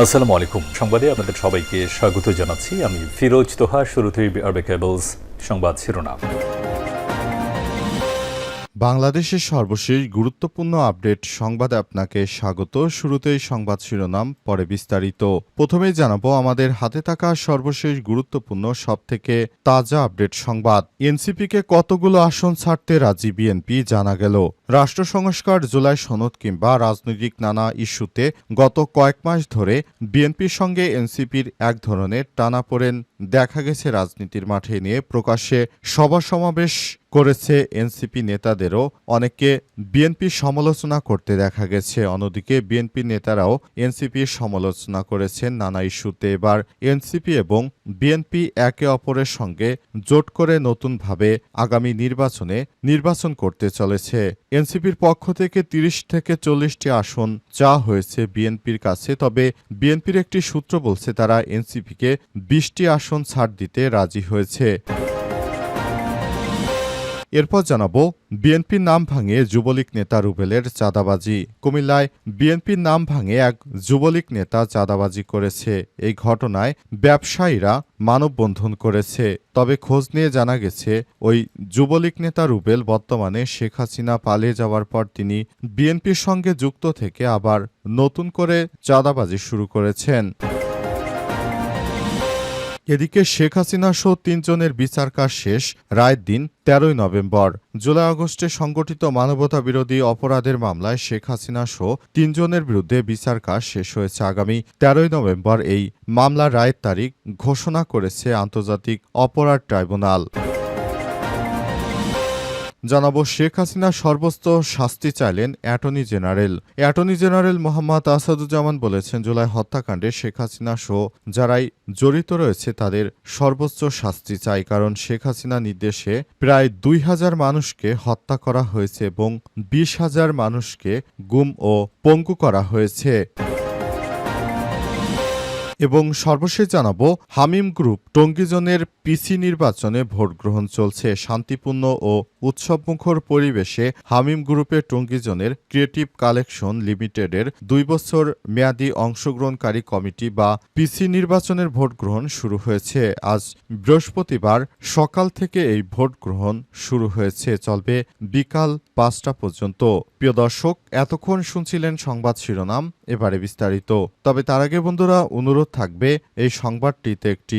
আসসালামু আলাইকুম। সংবাদে আপনাদের সবাইকে স্বাগত জানাচ্ছি। আমি ফিরোজ তোহা, শুরুতেই আরবে কেবলস সংবাদ শিরোনাম। বাংলাদেশের সর্বশেষ গুরুত্বপূর্ণ আপডেট সংবাদে আপনাকে স্বাগত। শুরুতেই সংবাদ শিরোনাম, পরে বিস্তারিত। প্রথমেই জানাব, আমাদের হাতে থাকা সর্বশেষ গুরুত্বপূর্ণ, সবথেকে তাজা আপডেট সংবাদ। এনসিপিকে কতগুলো আসন ছাড়তে রাজি বিএনপি জানা গেল। রাষ্ট্র সংস্কার জুলাই সনদ কিংবা রাজনৈতিক নানা ইস্যুতে গত কয়েক মাস ধরে বিএনপির সঙ্গে এনসিপির এক ধরনের টানাপোড়েন দেখা গেছে রাজনীতির মাঠে নিয়ে প্রকাশ্যে সভা সমাবেশ করেছে এনসিপি নেতাদেরও। অনেকে বিএনপির সমালোচনা করতে দেখা গেছে। অন্যদিকে বিএনপি নেতারাও এনসিপির সমালোচনা করেছেন নানা ইস্যুতে। এবার এনসিপি এবং বিএনপি একে অপরের সঙ্গে জোট করে নতুনভাবে আগামী নির্বাচনে নির্বাচন করতে চলেছে। এনসিপির পক্ষ থেকে তিরিশ থেকে চল্লিশটি আসন চা হয়েছে বিএনপির কাছে, তবে বিএনপির একটি সূত্র বলছে তারা এনসিপিকে বিশটি আসন ছাড় দিতে রাজি হয়েছে। এরপর জানাব, বিএনপির নাম ভাঙে যুবলীগ নেতা রুবেলের চাঁদাবাজি। কুমিল্লায় বিএনপির নাম ভাঙে এক যুবলীগ নেতা চাঁদাবাজি করেছে। এই ঘটনায় ব্যবসায়ীরা মানববন্ধন করেছে। তবে খোঁজ নিয়ে জানা গেছে, ওই যুবলীগ নেতা রুবেল বর্তমানে শেখ হাসিনা পালিয়ে যাওয়ার পর তিনি বিএনপির সঙ্গে যুক্ত থেকে আবার নতুন করে চাঁদাবাজি শুরু করেছেন। এদিকে শেখ হাসিনা সহ তিনজনের বিচার কাজ শেষ রায়ের দিন তেরোই নভেম্বর। জুলাই আগস্টে সংগঠিত মানবতা বিরোধী অপরাধের মামলায় শেখ হাসিনা সহ তিনজনের বিরুদ্ধে বিচার কাজ শেষ হয়েছে আগামী তেরোই নভেম্বর। এই মামলার রায়ের তারিখ ঘোষণা করেছে আন্তর্জাতিক অপরাধ ট্রাইব্যুনাল। জানাব, শেখ হাসিনা সর্বোচ্চ শাস্তি চাইলেন attorney general. Attorney general Mohammad Asaduzzaman বলেছেন, জুলাই হত্যাকাণ্ডে শেখ হাসিনা সহ যারাই জড়িত রয়েছে, তাদের সর্বোচ্চ শাস্তি চাই। কারণ শেখ হাসিনা নির্দেশে প্রায় দুই হাজার মানুষকে হত্যা করা হয়েছে এবং বিশ হাজার মানুষকে গুম ও পঙ্গু করা হয়েছে। এবং সর্বশেষ জানাব, হামিম গ্রুপ টঙ্গিজনের পিসি নির্বাচনে ভোট গ্রহণ চলছে। শান্তিপূর্ণ ও উৎসবমুখর পরিবেশে হামিম গ্রুপের টঙ্গিজনের ক্রিয়েটিভ কালেকশন লিমিটেডের দুই বছর মেয়াদী অংশগ্রহণকারী কমিটি বা পিসি নির্বাচনের ভোট গ্রহণ শুরু হয়েছে। আজ বৃহস্পতিবার সকাল থেকে এই ভোট গ্রহণ শুরু হয়েছে। চলবে বিকাল পাঁচটা পর্যন্ত। প্রিয় দর্শক, এতক্ষণ শুনছিলেন সংবাদ শিরোনাম, এবারে বিস্তারিত। তবে তার আগে বন্ধুরা, অনুরোধ থাকবে, এই সংবাদটিতে একটি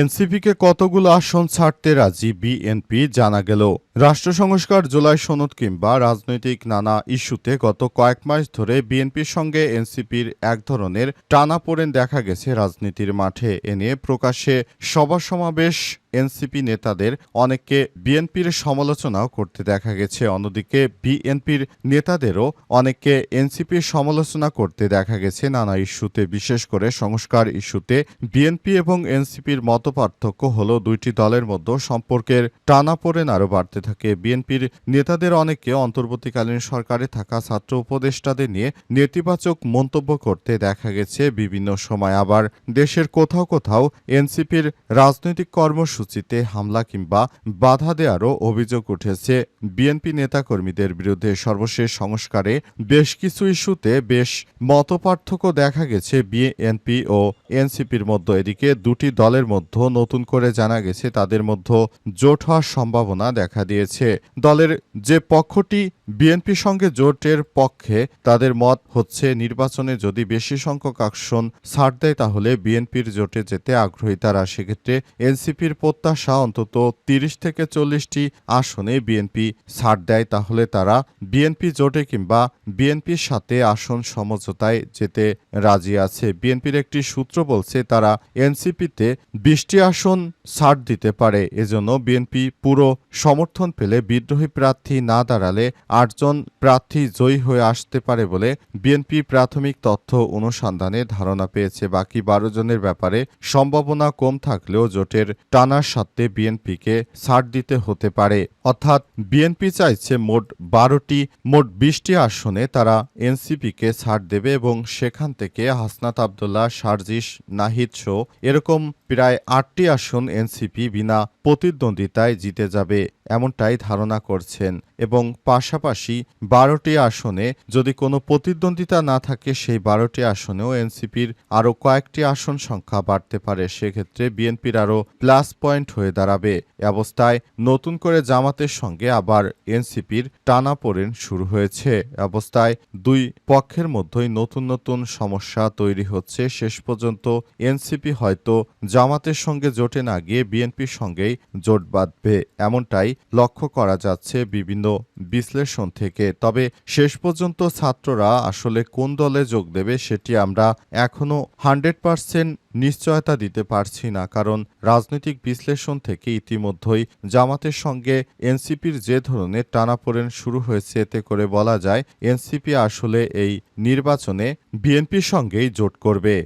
এনসিপিকে কতগুলো আসন ছাড়তে রাজি বিএনপি জানা গেল। রাষ্ট্র সংস্কার জুলাই সনদ কিংবা রাজনৈতিক নানা ইস্যুতে গত কয়েক মাস ধরে বিএনপির সঙ্গে এনসিপির এক ধরনের টানাপোড়েন দেখা গেছে রাজনীতির মাঠে। এ নিয়ে প্রকাশ্যে সভা সমাবেশ এনসিপি নেতাদের অনেককে বিএনপির সমালোচনাও করতে দেখা গেছে। অন্যদিকে বিএনপির নেতাদেরও অনেককে এনসিপির সমালোচনা করতে দেখা গেছে নানা ইস্যুতে। বিশেষ করে সংস্কার ইস্যুতে বিএনপি এবং এনসিপির মতপার্থক্য হল দুইটি দলের মধ্যে সম্পর্কের টানাপোড়েন আরও বাড়তে থাকে। বিএনপির নেতাদের অনেকে অন্তর্বর্তীকালীন সরকারে থাকা ছাত্র উপদেষ্টাদের নিয়ে নেতিবাচক মন্তব্য করতে দেখা গেছে। বিভিন্ন সময় আবার দেশের কোথাও কোথাও এনসিপির রাজনৈতিক কর্মসূচিতে হামলা কিংবা বাধা দেওয়ারও অভিযোগ উঠেছে। বিএনপি নেতাকর্মীদের বিরুদ্ধে সর্বশেষ সংস্কারে বেশ কিছু ইস্যুতে বেশ মতপার্থক্য দেখা গেছে বিএনপি ও এনসিপির মধ্যে। এদিকে দুটি দলের মধ্যে নতুন করে জানা গেছে তাদের মধ্যে জোট হওয়ার সম্ভাবনা দেখা দিয়েছে। দলের যে পক্ষটি বিএনপির সঙ্গে জোটের পক্ষে, তাদের মত হচ্ছে নির্বাচনে যদি বেশি সংখ্যক আসন ছাড় দেয় তাহলে বিএনপির জোটে যেতে আগ্রহী তারা। সেক্ষেত্রে এনসিপির প্রত্যাশা অন্তত তিরিশ থেকে চল্লিশটি আসনে বিএনপি ছাড় দেয়, তাহলে তারা বিএনপি জোটে কিংবা বিএনপির সাথে আসন সমঝোতায় যেতে রাজি আছে। বিএনপির একটি সূত্র বলছে, তারা এনসিপিতে বিশটি আসন ছাড় দিতে পারে, এজন্য বিএনপি পুরো সমর্থন পেলে বিদ্রোহী প্রার্থী না দাঁড়ালে আটজন প্রার্থী জয়ী হয়ে আসতে পারে বলে বিএনপি প্রাথমিক তথ্য অনুসন্ধানে ধারণা পেয়েছে। বাকি বারো জনের ব্যাপারে সম্ভাবনা কম থাকলেও জোটের টানার সাথে বিএনপিকে ছাড় দিতে হতে পারে। অর্থাৎ বিএনপি চাইছে মোট বারোটি, মোট বিশটি আসনে তারা এনসিপিকে ছাড় দেবে এবং সেখান থেকে হাসনাত আবদুল্লাহ, সার্জিস, নাহিদ শো এরকম প্রায় আটটি আসন এনসিপি বিনা প্রতিদ্বন্দ্বিতায় জিতে যাবে এমনটাই ধারণা করছেন এবং পাশাপাশি বারোটি আসনে যদি কোনো প্রতিদ্বন্দ্বিতা না থাকে সেই বারোটি আসনেও এনসিপির আরও কয়েকটি আসন সংখ্যা বাড়তে পারে। সেক্ষেত্রে বিএনপির আরও প্লাস পয়েন্ট হয়ে দাঁড়াবে। এ অবস্থায় নতুন করে জামাতের সঙ্গে আবার এনসিপির টানাপোড়েন শুরু হয়েছে। অবস্থায় দুই পক্ষের মধ্যেই নতুন নতুন সমস্যা তৈরি হচ্ছে। শেষ পর্যন্ত এনসিপি হয়তো জামাতের সঙ্গে জোটে না গিয়ে বিএনপির সঙ্গেই জোট বাঁধবে। এমনটাই লক্ষ্য করা যাচ্ছে বিভিন্ন বিশ্লেষণ থেকে। তবে শেষ পর্যন্ত ছাত্ররা আসলে কোন দলে যোগ দেবে সেটি আমরা এখনও হান্ড্রেড পার্সেন্ট নিশ্চয়তা দিতে পারছি না, কারণ রাজনৈতিক বিশ্লেষণ থেকে ইতিমধ্যেই জামাতের সঙ্গে এনসিপির যে ধরনের টানাপোড়েন শুরু হয়েছে, এতে করে বলা যায় এনসিপি আসলে এই নির্বাচনে বিএনপির সঙ্গেই জোট করবে।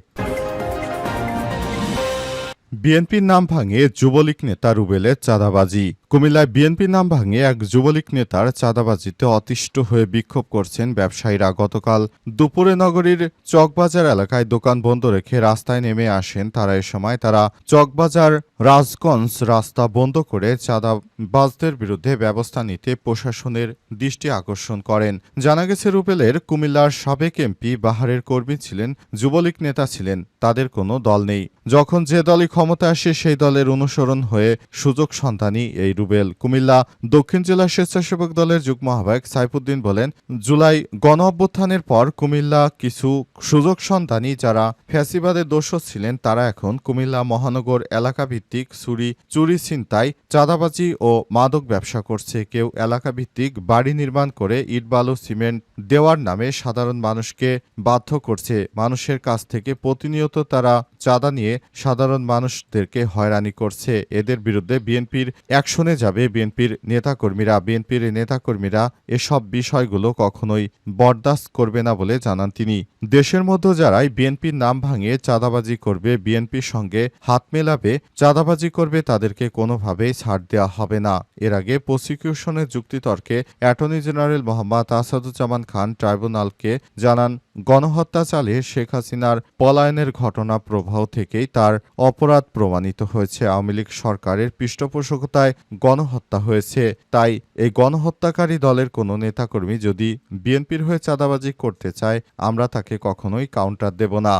বিএনপির নাম ভাঙে যুবলীগ নেতা রুবেলের চাঁদাবাজি। কুমিল্লায় বিএনপি নাম ভাঙে এক যুবলীগ নেতার চাঁদাবাজিতে অতিষ্ঠ হয়ে বিক্ষোভ করছেন ব্যবসায়ীরা। গতকাল দুপুরে নগরীর চকবাজার এলাকায় দোকান বন্ধ রেখে রাস্তায় নেমে আসেন তারা। এ সময় তারা চকবাজার রাজগঞ্জ রাস্তা বন্ধ করে চাঁদাবাজদের বিরুদ্ধে ব্যবস্থা নিতে প্রশাসনের দৃষ্টি আকর্ষণ করেন। জানা গেছে রুপেলের কুমিল্লার সাবেক এমপি বাহারের কর্মী ছিলেন, যুবলীগ নেতা ছিলেন, তাদের কোনো দল নেই। যখন যে দলই ক্ষমতা আসে, সেই দলের অনুসরণ হয়ে সুযোগ সন্ধানী এই রুবেল। কুমিল্লা দক্ষিণ জেলা স্বেচ্ছাসেবক দলের যুগ্ম আহ্বায়ক সাইফুদ্দিন বলেন, জুলাই গণ অভ্যুত্থানের পর কুমিল্লা কিছু সুযোগ সন্ধানী যারা ফ্যাসিবাদের দোষর ছিলেন, তারা এখন কুমিল্লা মহানগর এলাকা ভিত্তিক চুরি চুরি ছিনতাই, চাঁদাবাজি ও মাদক ব্যবসা করছে। কেউ এলাকা ভিত্তিক বাড়ি নির্মাণ করে ইট বালু সিমেন্ট দেওয়ার নামে সাধারণ মানুষকে বাধ্য করছে। মানুষের কাছ থেকে প্রতিনিয়ত তারা চাঁদা নিয়ে সাধারণ মানুষদেরকে হয়রানি করছে। এদের বিরুদ্ধে বিএনপির অ্যাকশনে যাবে বিএনপির নেতাকর্মীরা। বিএনপির নেতাকর্মীরা এসব বিষয়গুলো কখনোই বরদাস্ত করবে না বলে জানান তিনি। দেশের মধ্যে যারাই বিএনপির নাম ভাঙিয়ে চাঁদাবাজি করবে, বিএনপির সঙ্গে হাত মেলাবে, চাঁদাবাজি করবে তাদেরকে কোনোভাবেই ছাড় দেওয়া হবে না। এর আগে প্রসিকিউশনের যুক্তিতর্কে অ্যাটর্নি জেনারেল মোহাম্মদ আসাদুজ্জামান খান ট্রাইব্যুনালকে জানান গণহত্যা চালিয়ে শেখ হাসিনার পলায়নের ঘটনা প্রবাহ থেকেই তার অপরাধ প্রমাণিত হয়েছে। আওয়ামী লীগ সরকারের পৃষ্ঠপোষকতায় গণহত্যা হয়েছে। তাই এই গণহত্যাকারী দলের কোনো নেতাকর্মী যদি বিএনপির হয়ে চাঁদাবাজি করতে চায়, আমরা তাকে কখনোই কাউন্টার দেব না।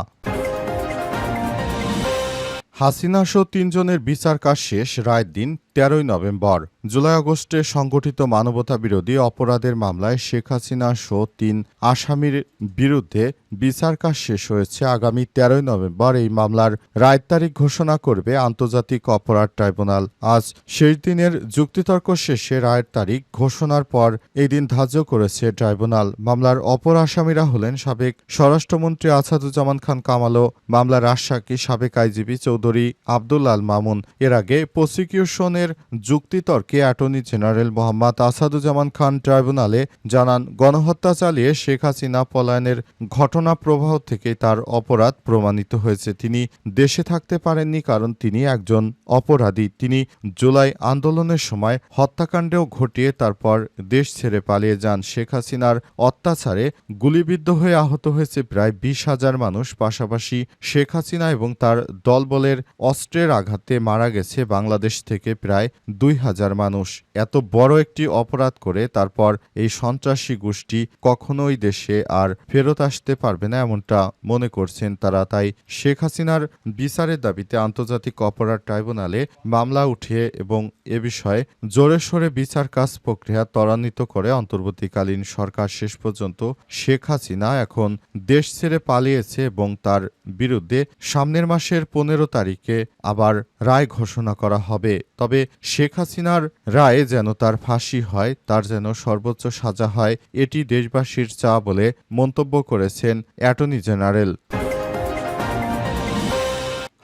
হাসিনা সহ তিনজনের বিচার কাজ শেষ। রায়ের দিন তেরোই নভেম্বর, জুলাই আগস্টে সংগঠিত মানবতা বিরোধী অপরাধের মামলায় শেখ হাসিনা সহ তিন আসামির বিরুদ্ধে বিচার কাজ শেষ হয়েছে। আগামী তেরোই নভেম্বর এই মামলার রায়ের তারিখ ঘোষণা করবে আন্তর্জাতিক অপরাধ ট্রাইব্যুনাল। আজ শেষ দিনের যুক্তিতর্ক শেষে রায়ের তারিখ ঘোষণার পর এই দিন ধার্য করেছে ট্রাইব্যুনাল। মামলার অপর আসামিরা হলেন সাবেক স্বরাষ্ট্রমন্ত্রী আসাদুজ্জামান খান কামালো মামলার আশাকি সাবেক আইজিপি চৌধুরী আব্দুল আল মামুন। এর আগে প্রসিকিউশনের যুক্তিতর্কে অ্যাটর্নি জেনারেল মোহাম্মদ আসাদুজ্জামান খান ট্রাইব্যুনালে জানান, গণহত্যা চালিয়ে শেখ হাসিনা পলায়নের ঘটনা প্রবাহ থেকে তার অপরাধ প্রমাণিত হয়েছে। তিনি দেশে থাকতে পারেননি কারণ তিনি একজন অপরাধী। তিনি জুলাই আন্দোলনের সময় হত্যাকাণ্ডেও ঘটিয়ে তারপর দেশ ছেড়ে পালিয়ে যান। শেখ হাসিনার অত্যাচারে গুলিবিদ্ধ হয়ে আহত হয়েছে প্রায় বিশ হাজার মানুষ। পাশাপাশি শেখ হাসিনা এবং তার দলবলের অস্ত্রের আঘাতে মারা গেছে বাংলাদেশ থেকে প্রায় দুই হাজার মানুষ। এত বড় একটি অপরাধ করে তারপর এই সন্ত্রাসী গোষ্ঠী কখনোই দেশে আর ফেরত আসতে পারবে না এমনটা মনে করছেন তারা। তাই শেখ হাসিনার বিচারের দাবিতে আন্তর্জাতিক অপরাধ ট্রাইব্যুনালে মামলা উঠিয়ে এবং এ বিষয়ে জোরে সোরে বিচার কাজ প্রক্রিয়া ত্বরান্বিত করে অন্তর্বর্তীকালীন সরকার শেষ পর্যন্ত শেখ হাসিনা এখন দেশ ছেড়ে পালিয়েছে এবং তার বিরুদ্ধে সামনের মাসের পনেরো তারিখে আবার রায় ঘোষণা করা হবে। তবে শেখ হাসিনার রায়ে যেন তার ফাঁসি হয়, তার যেন সর্বোচ্চ সাজা হয়, এটি দেশবাসীর চা বলে মন্তব্য করেছেন অ্যাটর্নি জেনারেল।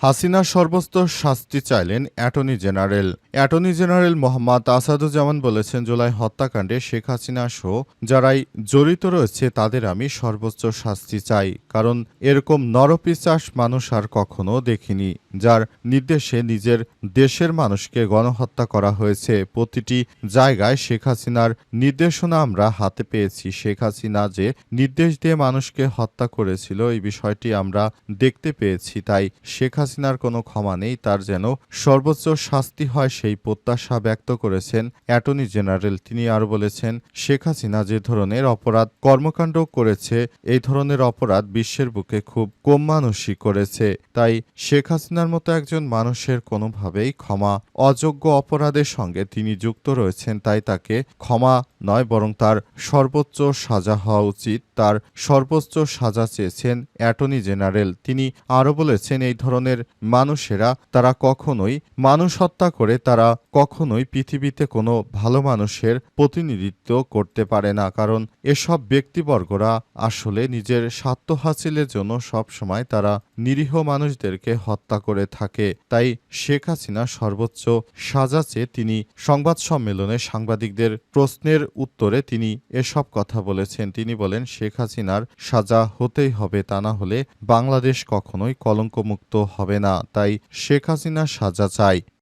হাসিনা সর্বোচ্চ শাস্তি চাইলেন attorney general. Attorney general Mohammad Asaduzzaman বলেছেন, জুলাই হত্যাকাণ্ডে শেখ হাসিনা সহ যারাই জড়িত রয়েছে, তাদের আমি সর্বোচ্চ শাস্তি চাই। কারণ এরকম নরপিচাস মানুষ আর কখনো দেখিনি, যার নির্দেশে নিজের দেশের মানুষকে গণহত্যা করা হয়েছে। প্রতিটি জায়গায় শেখ হাসিনার নির্দেশনা আমরা হাতে পেয়েছি। শেখ হাসিনা যে নির্দেশ দিয়ে মানুষকে হত্যা করেছিল, এই বিষয়টি আমরা দেখতে পেয়েছি। তাই শেখ হাসিনার কোনো ক্ষমা নেই, তার যেন সর্বোচ্চ শাস্তি হয় সেই প্রত্যাশা ব্যক্ত করেছেন অ্যাটর্নি জেনারেল। তিনি আরও বলেছেন, শেখ হাসিনা যে ধরনের অপরাধ কর্মকাণ্ড করেছে, এই ধরনের অপরাধ বিশ্বের বুকে খুব কম মানুষই করেছে। তাই শেখ হাসিনার মতো একজন মানুষের কোনোভাবেই ক্ষমা অযোগ্য অপরাধের সঙ্গে তিনি যুক্ত রয়েছেন, তাই তাকে ক্ষমা নয়, বরং তার সর্বোচ্চ সাজা হওয়া উচিত। তার সর্বোচ্চ সাজা চেয়েছেন অ্যাটর্নি জেনারেল। তিনি আরও বলেছেন, এই ধরনের মানুষেরা, তারা কখনোই মানুষ হত্যা করে, তারা কখনোই পৃথিবীতে কোনো ভালো মানুষের প্রতিনিধিত্ব করতে পারে না। কারণ এসব ব্যক্তিবর্গরা আসলে নিজের স্বার্থ হাসিলের জন্য সব সময় তারা নিরীহ মানুষদেরকে হত্যা করে থাকে। তাই শেখ হাসিনা সর্বোচ্চ সাজা চেয়ে তিনি সংবাদ সম্মেলনে সাংবাদিকদের প্রশ্নের উত্তরে তিনি এসব কথা বলেছেন। তিনি বলেন শেখ হাসিনার সাজা হতেই হবে তা না হলে বাংলাদেশ কখনোই কলঙ্কমুক্ত হবে না। তাই শেখ হাসিনা সাজা চাই।